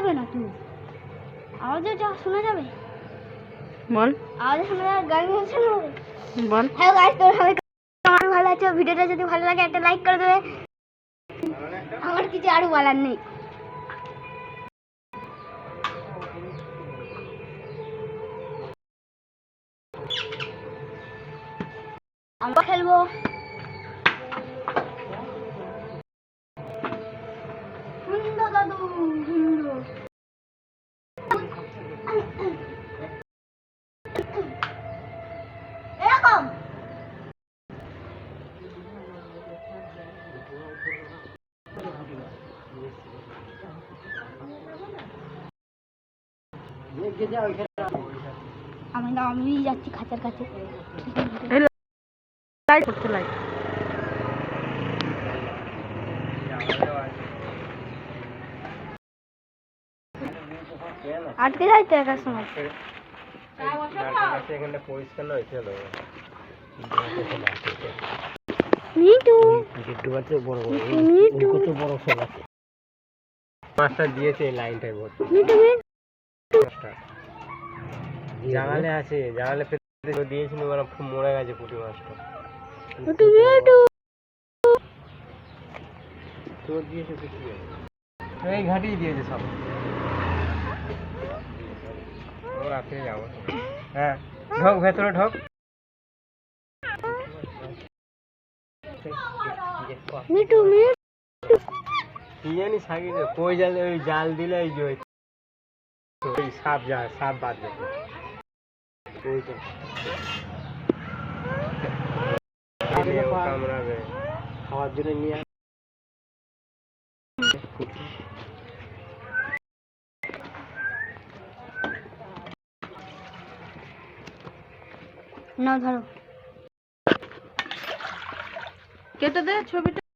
যাবে না তুমি? আওয়াজে যা শোনা যাবে? বল। আওয়াজে শোনা যাবে গান শোনা বল। হ্যালো গাইস তোর সবাই আমার ভালো আছে ভিডিওটা যদি ভালো লাগে একটা লাইক করে দেবে। আমার কিছু আরও বলার নেই। আমরা খেলব। দাদু। আমি না আমি যাচ্ছি খাঁচার কাছে। লাইট করতে লাইট আটকে যাই তো একার সময়। পরিষ্কার নয় চলো মিটু একটু বাচ্চা বড় বড় মিটু কত বড় সব আছে মাছটা দিয়েছে এই মিটু মিটু মাছটা জাগালে আছে জাগালে পেতে দিয়েছিল ওরা খুব মরে গেছে পুঁটি মাছটা মিটু মিটু তোর দিয়েছে তো এই ঘাটিয়ে দিয়েছে সব। ও রাত্রে যাব। হ্যাঁ ঢোক ভেতরে ঢোক। মিটু মিটু কি জানি সাকি কই জাল ওই জাল দিলে ওই যে ওই- ওই সাপ যা সাপ বাদ যাবে ওই তো দিলে ও কামড়াবে খাওয়ার জন্য নিয়ে আয়। নাও ধরো কেটে দে ছবিটা